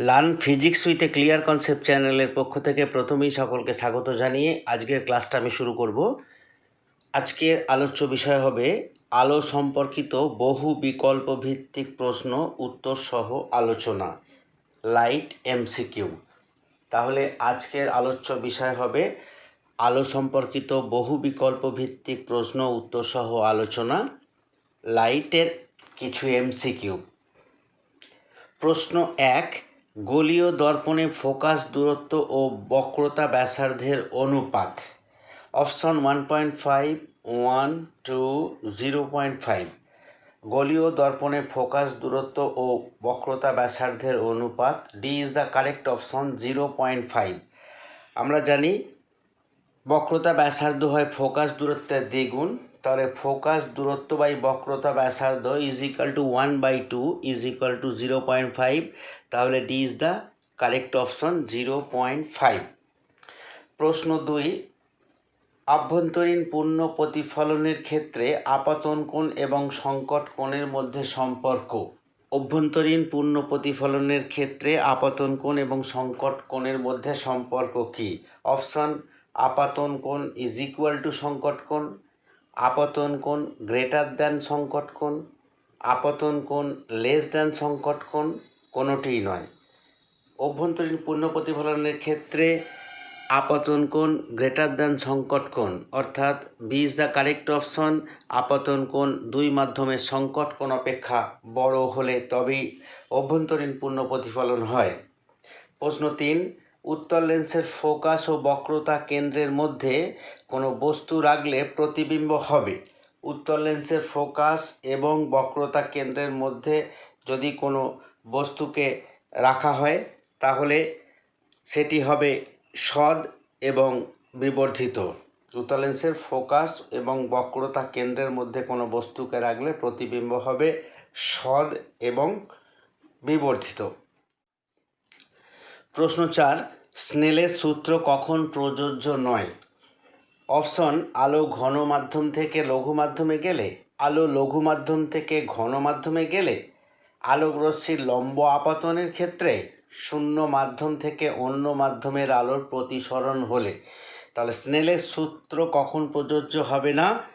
Learn physics with clear concept চ্যানেলের পক্ষ থেকে প্রথমেই সকলকে স্বাগত জানিয়ে আজকের ক্লাসটা আমি শুরু করব। আজকের আলোচ্য বিষয় হবে আলো সম্পর্কিত বহু বিকল্প ভিত্তিক প্রশ্ন, উত্তর সহ আলোচনা। Light, MCQ. তাহলে আজকের আলোচ্য বিষয় হবে আলো সম্পর্কিত বহু বিকল্প ভিত্তিক প্রশ্ন, উত্তর সহ আলোচনা। লাইটের কিছু এমসিকিউ। প্রশ্ন এক গোলীয় দর্পণে ফোকাস, দূরত্ব ও বক্রতা ব্যাসার্ধের অনুপাত। Option one point five one two zero point five গোলীয় দর্পণে ফোকাস, দূরত্ব ও বক্রতা ব্যাসার্ধের অনুপাত। D is the correct option zero point five আমরা জানি বক্রতা ব্যাসার্ধ হয় ফোকাস, দূরত্বের দ্বিগুণ। তাহলে ফোকাস দূরত্ব বাই বক্রতা ব্যাসার্ধ is equal to one by two is equal to zero point five তাহলে D is the correct option zero point five প্রশ্ন দুই, আভ্যন্তরীণ পূর্ণ প্রতিফলনের ক্ষেত্রে আপাতন কোণ এবং সংকট কোণের মধ্যে সম্পর্ক। অভ্যন্তরীণ পূর্ণ প্রতিফলনের ক্ষেত্রে আপাতন কোণ এবং সংকট কোণের মধ্যে সম্পর্ক কী? অপশান আপাতন কোণ ইজ ইকুয়াল টু সংকট কোণ আপতন কোণ গ্রেটার দ্যান সংকট কোণ, আপতন কোণ লেস দ্যান সংকট কোণ, কোনোটিই নয়। অভ্যন্তরীণ পূর্ণ প্রতিফলনের ক্ষেত্রে আপতন কোণ গ্রেটার দ্যান সংকট কোণ, অর্থাৎ B is the correct option আপতন কোণ দুই মাধ্যমে সংকট কোণ অপেক্ষা বড় হলে তবেই অভ্যন্তরীণ পূর্ণ প্রতিফলন হয়। প্রশ্ন তিন উত্তর লেন্সের ফোকাস ও বক্রতা কেন্দ্রের মধ্যে কোনো বস্তু রাখলে প্রতিবিম্ব হবে। উত্তর লেন্সের ফোকাস এবং বক্রতা কেন্দ্রের মধ্যে যদি কোনো বস্তুকে রাখা হয়, তাহলে সেটি হবে সদ এবং বিবর্ধিত। উত্তর লেন্সের ফোকাস এবং বক্রতা কেন্দ্রের মধ্যে কোনো বস্তুকে রাখলে প্রতিবিম্ব হবে সদ এবং বিবর্ধিত। প্রশ্ন চার, স্নেলের সূত্র কখন প্রযোজ্য নয়? অপশন, আলো ঘন মাধ্যম থেকে লঘু মাধ্যমে গেলে, আলো লঘু মাধ্যম থেকে ঘন মাধ্যমে গেলে আলোক রশ্মির লম্ব আপাতনের ক্ষেত্রে শূন্য মাধ্যম থেকে অন্য মাধ্যমের আলোর প্রতিসরণ হলে। তাহলে স্নেলের সূত্র কখন প্রযোজ্য হবে না?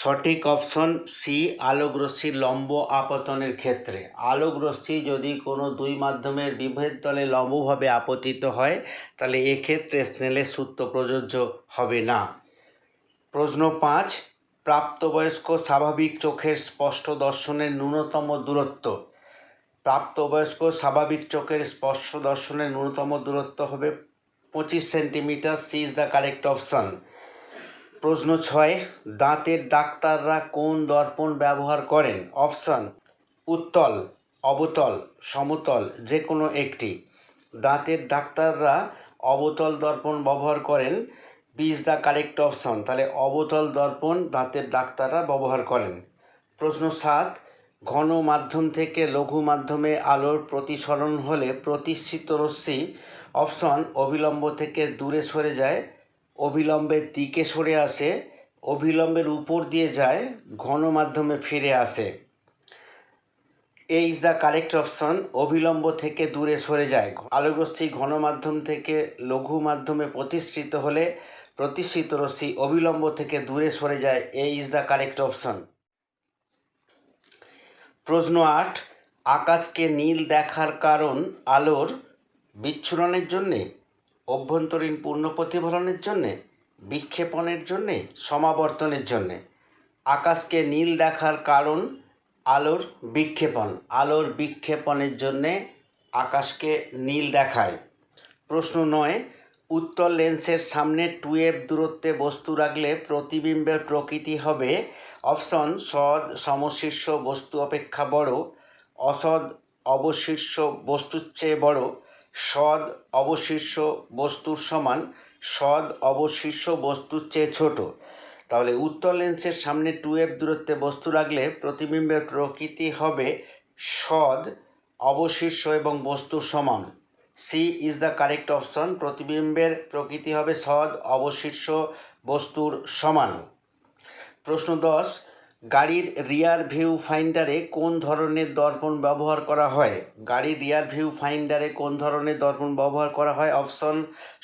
সঠিক অপশন সি আলোক রশ্মির লম্ব আপতনের ক্ষেত্রে। আলোক রশ্মি যদি কোনো দুই মাধ্যমের বিভেদ তলে লম্বভাবে আপতিত হয়, তাহলে এক্ষেত্রে স্নেলের সূত্র প্রযোজ্য হবে না। প্রশ্ন পাঁচ, প্রাপ্তবয়স্ক স্বাভাবিক চোখের স্পষ্ট দর্শনের ন্যূনতম দূরত্ব। প্রাপ্তবয়স্ক স্বাভাবিক চোখের স্পষ্ট দর্শনের ন্যূনতম দূরত্ব হবে পঁচিশ centimetre C is the correct option প্রশ্ন ছয়, দাঁতের ডাক্তাররা কোন দর্পণ ব্যবহার করেন? অপশন, উত্তল, অবতল, সমতল যে কোনো একটি। দাঁতের ডাক্তাররা অবতল দর্পণ ব্যবহার করেন। B is the correct option তাহলে অবতল দর্পণ দাঁতের ডাক্তাররা ব্যবহার করেন। প্রশ্ন সাত, ঘন মাধ্যম থেকে লঘু মাধ্যমে আলোর প্রতিসরণ হলে প্রতিশ্রিত রশ্মি, অপশন, অবিলম্ব থেকে দূরে সরে যায়। অবিলম্বের দিকে সরে আসে, অবিলম্বের উপর দিয়ে যায়, ঘন মাধ্যমে ফিরে আসে। A is the correct option অবিলম্ব থেকে দূরে সরে যায়। আলোকরশ্মি ঘন মাধ্যম থেকে লঘু মাধ্যমে প্রতিষ্ঠিত হলে প্রতিষ্ঠিত রশ্মি অবিলম্ব থেকে দূরে সরে যায়, A is the correct option প্রশ্ন আট, আকাশকে নীল দেখার কারণ আলোর বিচ্ছুরণের জন্যে? অভ্যন্তরীণ পূর্ণ প্রতিফলনের জন্যে, বিক্ষেপণের জন্যে, সমাবর্তনের জন্যে। আকাশকে নীল দেখার কারণ আলোর বিক্ষেপণ। আলোর বিক্ষেপণের জন্যে আকাশকে নীল দেখায়। প্রশ্ন নয়, উত্তর লেন্সের সামনে টুয়েভ দূরত্বে বস্তু রাখলে প্রতিবিম্বের প্রকৃতি হবে। অপশন, সদ, সমশীর্ষ বস্তু অপেক্ষা বড়। অসদ, অবশীর্ষ বস্তুর চেয়ে বড়। সদ অবশীর্ষ বস্তুর সমান সদ অবশীর্ষ বস্তুর চেয়ে ছোট। তাহলে উত্তর লেন্সের সামনে টুয়েভ দূরত্বে বস্তু রাখলে প্রতিবিম্বের প্রকৃতি হবে সদ অবশীর্ষ এবং বস্তুর সমান। C is the correct option প্রতিবিম্বের প্রকৃতি হবে সদ অবশীর্ষ বস্তুর সমান। প্রশ্ন দশ গাড়ির রিয়ার ভিউ ফাইন্ডারে কোন ধরনের দর্পণ ব্যবহার করা হয়? গাড়ির রিয়ার ভিউ ফাইন্ডারে কোন ধরনের দর্পণ ব্যবহার করা হয়? অপশন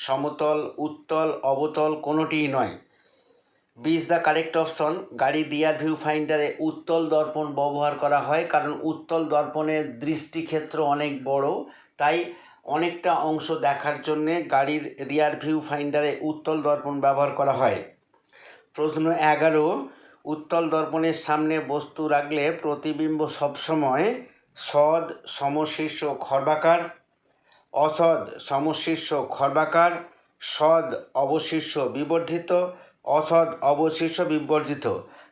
সমতল, উত্তল, অবতল কোনোটিই নয়। B is the correct option গাড়ির রিয়ার ভিউ ফাইন্ডারে উত্তল দর্পণ ব্যবহার করা হয় কারণ উত্তল দর্পণের দৃষ্টিক্ষেত্র অনেক বড়। তাই অনেকটা অংশ দেখার জন্যে গাড়ির রিয়ার ভিউ ফাইন্ডারে উত্তল দর্পণ ব্যবহার করা হয়। প্রশ্ন এগারো উত্তল দর্পণের সামনে বস্তু রাখলে প্রতিবিম্ব সবসময় সদ সমশীর্ষ খর্বাকার অসদ সমশীর্ষ খর্বাকার সদ অবশীর্ষ বিবর্ধিত অসদ অবশীর্ষ বিবর্জিত।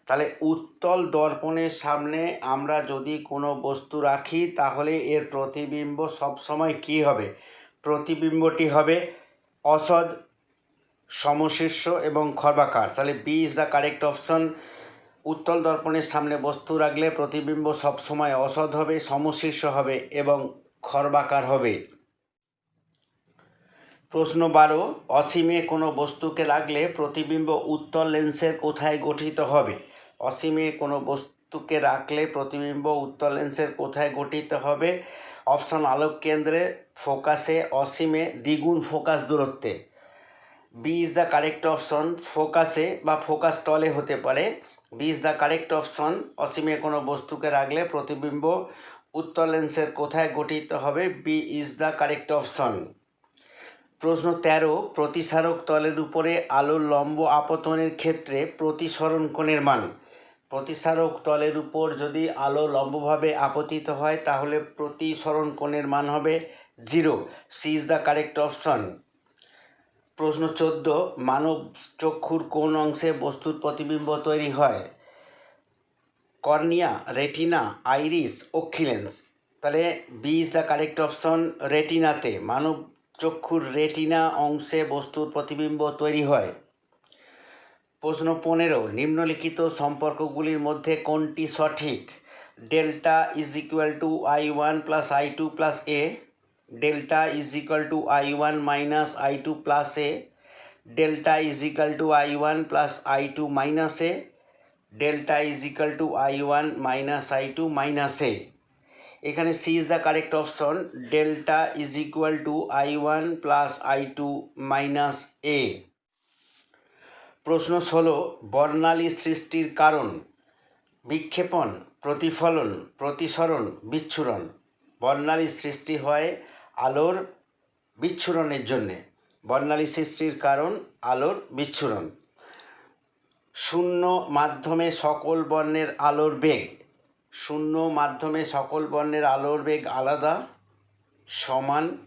তাহলে উত্তল দর্পণের সামনে আমরা যদি কোনো বস্তু রাখি, তাহলে এর প্রতিবিম্ব সবসময় কী হবে? প্রতিবিম্বটি হবে অসদ সমশীর্ষ এবং খর্বাকার। তাহলে B is the correct option উত্তল দর্পণের সামনে বস্তু রাখলে প্রতিবিম্ব সবসময় অসৎ হবে, সমশীর্ষ হবে এবং খর্বাকার হবে। প্রশ্ন বারো, অসীমে কোনো বস্তুকে রাখলে প্রতিবিম্ব উত্তল লেন্সের কোথায় গঠিত হবে? অসীমে কোনো বস্তুকে রাখলে প্রতিবিম্ব উত্তল লেন্সের কোথায় গঠিত হবে? অপশন আলোক কেন্দ্রে, ফোকাসে, অসীমে, দ্বিগুণ ফোকাস দূরত্বে। B is the correct option ফোকাসে বা ফোকাস তলে হতে পারে। B is the correct option অসীমে কোনো বস্তুকে রাখলে প্রতিবিম্ব উত্তর লেন্সের কোথায় গঠিত হবে? B is the correct option প্রশ্ন তেরো, প্রতিসারক তলের উপরে আলোর লম্ব আপতনের ক্ষেত্রে প্রতিসরণ কোণের মান। প্রতিসারক তলের উপর যদি আলো লম্বভাবে আপতিত হয়, তাহলে প্রতিসরণ কোণের মান হবে zero C is the correct option প্রশ্ন চোদ্দ, মানব চক্ষুর কোন অংশে বস্তুর প্রতিবিম্ব তৈরি হয়? কর্নিয়া, রেটিনা, আইরিস অক্ষিলেন্স তাহলে B is the correct option রেটিনাতে। মানব চক্ষুর রেটিনা অংশে বস্তুর প্রতিবিম্ব তৈরি হয়। প্রশ্ন পনেরো, নিম্নলিখিত সম্পর্কগুলির মধ্যে কোনটি সঠিক? Delta is equal to I one plus I two plus A. Minus I two plus A delta is equal to I one plus I two minus A delta is equal to I one minus I two minus A এখানে C is the correct option delta is equal to I one plus I two minus A প্রশ্ন ষোলো, বর্ণালী সৃষ্টির কারণ, বিক্ষেপণ, প্রতিফলন, প্রতিসরণ, বিচ্ছুরণ। বর্ণালী সৃষ্টি হয় আলোর বিচ্ছুরণের জন্যে। বর্ণালী সৃষ্টির কারণ আলোর বিচ্ছুরণ। শূন্য মাধ্যমে সকল বর্ণের আলোর বেগ। শূন্য মাধ্যমে সকল বর্ণের আলোর বেগ আলাদা, সমান।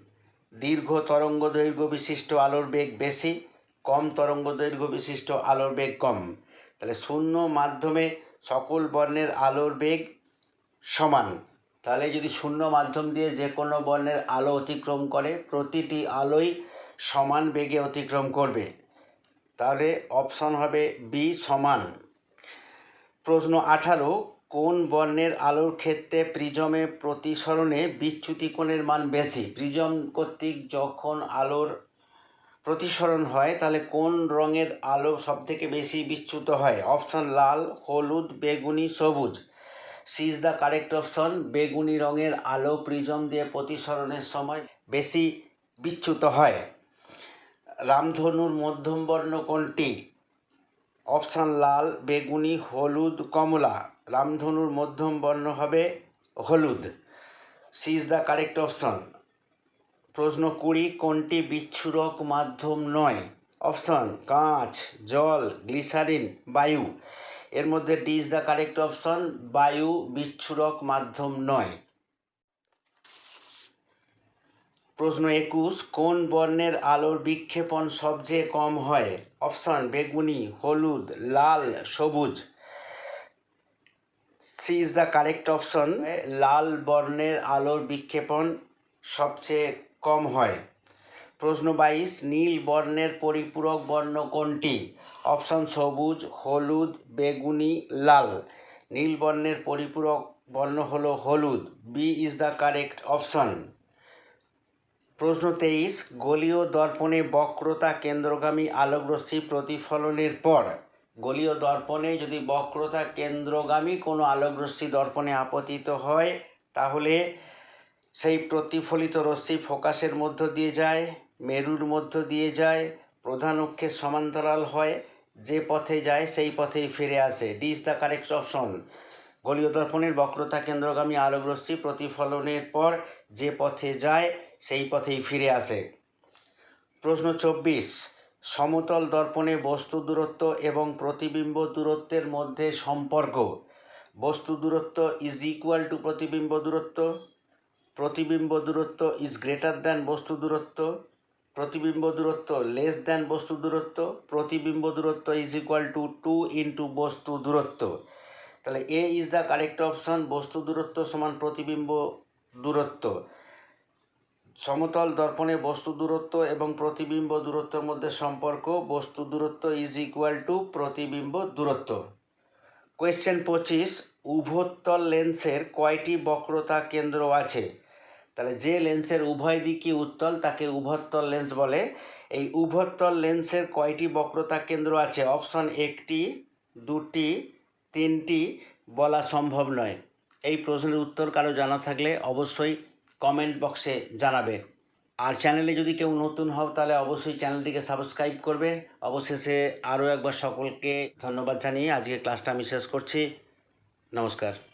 দীর্ঘ তরঙ্গ দৈর্ঘ্য বিশিষ্ট আলোর বেগ বেশি, কম তরঙ্গ দৈর্ঘ্য বিশিষ্ট আলোর বেগ কম। তাহলে শূন্য মাধ্যমে সকল বর্ণের আলোর বেগ সমান। তাহলে যদি শূন্য মাধ্যম দিয়ে যে কোনো বর্ণের আলো অতিক্রম করে, প্রতিটি আলোই সমান বেগে অতিক্রম করবে। তাহলে অপশন হবে বি সমান। প্রশ্ন আঠারো, কোন বর্ণের আলোর ক্ষেত্রে প্রিজমে প্রতিসরণে বিচ্যুতি কোণের মান বেশি? প্রিজম কর্তৃক যখন আলোর প্রতিসরণ হয়, তাহলে কোন রঙের আলো সবথেকে বেশি বিচ্যুত হয়? অপশন লাল, হলুদ, বেগুনি, সবুজ। C is the correct option বেগুনি রঙের আলো প্রিজম দিয়ে প্রতিসরণের সময় বেশি বিচ্যুত হয়। রামধনুর মধ্যম বর্ণ কোনটি? অপশান লাল, বেগুনি, হলুদ, কমলা। রামধনুর মধ্যম বর্ণ হবে হলুদ। C is the correct option প্রশ্ন কুড়ি, কোনটি বিচ্ছুরক মাধ্যম নয়? অপশন কাঁচ, জল গ্লিসারিন বায়ু। এর মধ্যে D is the correct option বায়ু বিচ্ছুরক মাধ্যম নয়। প্রশ্ন একুশ, কোন বর্ণের আলোর বিক্ষেপণ সবচেয়ে কম হয়? অপশন, বেগুনি, হলুদ, লাল, সবুজ। C is the correct option লাল বর্ণের আলোর বিক্ষেপণ সবচেয়ে কম হয়। প্রশ্ন বাইশ, নীল বর্ণের পরিপূরক বর্ণ কোনটি? অপশন সবুজ, হলুদ, বেগুনি, লাল। নীল বর্ণের পরিপূরক বর্ণ হলো হলুদ। B is the correct option প্রশ্ন তেইশ, গলীয় দর্পণে বক্রতা কেন্দ্রগামী আলোকরশ্মি প্রতিফলনের পর, গলীয় দর্পণে যদি বক্রতা কেন্দ্রগামী কোনো আলোকরশ্মি দর্পণে আপতিত হয়, তাহলে সেই প্রতিফলিত রশ্মি ফোকাসের মধ্য দিয়ে যায়, মেরুর মধ্য দিয়ে যায়, প্রধান অক্ষের সমান্তরাল হয়। যে পথে যায়, সেই পথেই ফিরে আসে। D is the correct option গলীয় দর্পণের বক্রতা কেন্দ্রগামী আলোকরশ্মি প্রতিফলনের পর যে পথে যায়, সেই পথেই ফিরে আসে। প্রশ্ন চব্বিশ। সমতল দর্পণে বস্তু দূরত্ব এবং প্রতিবিম্ব দূরত্বের মধ্যে সম্পর্ক। বস্তু দূরত্ব ইজ ইকুয়াল টু প্রতিবিম্ব দূরত্ব। প্রতিবিম্ব দূরত্ব ইজ গ্রেটার দ্যান বস্তু দূরত্ব। প্রতিবিম্ব দূরত্ব লেস দ্যান বস্তু দূরত্ব, প্রতিবিম্ব দূরত্ব is equal to two into বস্তু দূরত্ব। তাহলে A is the correct option বস্তু দূরত্ব সমান প্রতিবিম্ব দূরত্ব। সমতল দর্পণে বস্তু দূরত্ব এবং প্রতিবিম্ব দূরত্বের মধ্যে সম্পর্ক, বস্তু দূরত্ব ইজ ইকুয়াল টু প্রতিবিম্ব দূরত্ব। কোয়েশ্চেন পঁচিশ উভোত্তল লেন্সের কয়টি বক্রতা কেন্দ্র আছে? তাহলে যে লেন্সের উভয় দিকই উত্তল, তাকে উভত্তল লেন্স বলে। এই উভত্তল লেন্সের কয়টি বক্রতা কেন্দ্র আছে? অপশন একটি, দুটি, তিনটি বলা সম্ভব নয়। এই প্রশ্নের উত্তর কারও জানা থাকলে অবশ্যই কমেন্ট বক্সে জানাবে। আর চ্যানেলে যদি কেউ নতুন হও, তাহলে অবশ্যই চ্যানেলটিকে সাবস্ক্রাইব করবে। অবশেষে আরও একবার সকলকে ধন্যবাদ জানিয়ে আজকে ক্লাসটা আমি শেষ করছি। নমস্কার।